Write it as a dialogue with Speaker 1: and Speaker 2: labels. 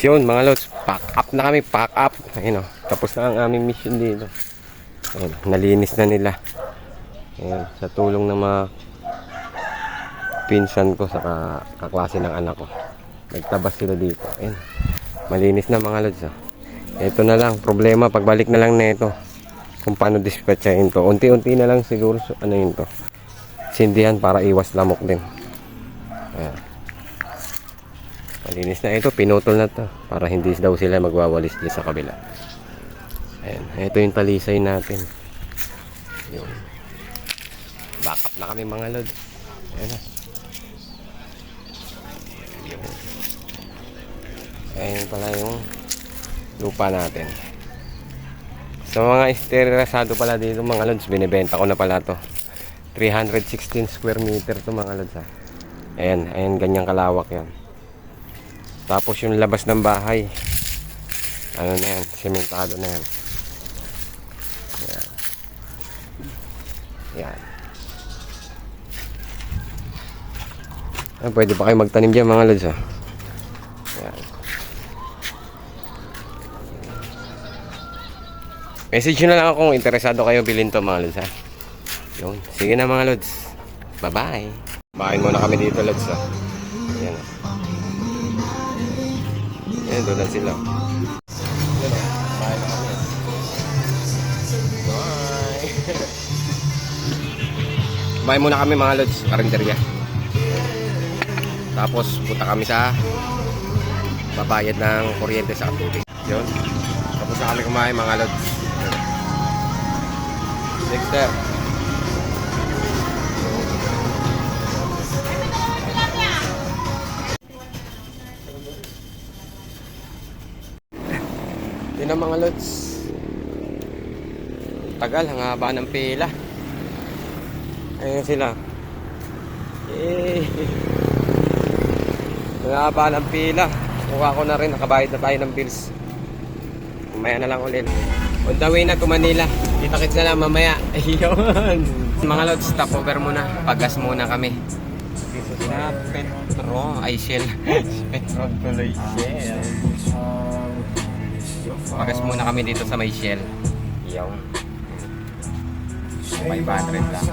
Speaker 1: yun mga lods, pack up na kami, pack up. Ayun o, tapos na ang aming mission dito. Ayun, nalinis na nila. Ayun, sa tulong ng mga pinsan ko sa kaklase ng anak ko. Nagtabas sila dito. Ayun, malinis na mga lods. Oh. Ito na lang, problema, pagbalik na lang nito kung paano dispatchahin to. Unti-unti na lang siguro, ano yun to. Sindihan para iwas lamok din. Ayan. Malinis na ito, pinutol na to para hindi daw sila magwawalis dyan sa kabila. Ayan, ito yung talisay natin. Yun. Back na kami mga lods. Ayan. Ayan pala yung lupa natin. Sa mga interesado pala dito mga lods, binibenta ko na pala to. 316 square meter to mga lods ha. Ayan, ayan ganyang kalawak yan. Tapos yung labas ng bahay, ano na yan, sementado na yan. Ayan. Ayan. Ah, pwede pa kayo magtanim dyan mga lods ha. Ayan. Message na lang ako kung interesado kayo bilhin to mga lods ha. Yun. Sige na mga lods. Bye-bye. Bahain muna kami dito lods ha. Ayan o. Ayan, doon lang sila. Bahay na kami. Bye. Bahay muna kami mga lods. Karinderya. Tapos punta kami sa babayad ng kuryente sa tubig. Yun. Tapos na kami kumain mga lods. Dexter. Yun ang mga lods. Tagal, ang haba ng pila. Ayun sila. Eh. Ang haba ng pila. Kuha ko na rin, nakabayad na tayo ng bills. Mamaya na lang ulit. On the way na to Manila. Kita-kits na lang mamaya. Ayun. Mga lods, stop over muna. Pagas muna kami. Sa Petro, ay Shell. Petro tuloy Shell. Pagas muna kami dito sa may Shell. Yung 500 lang.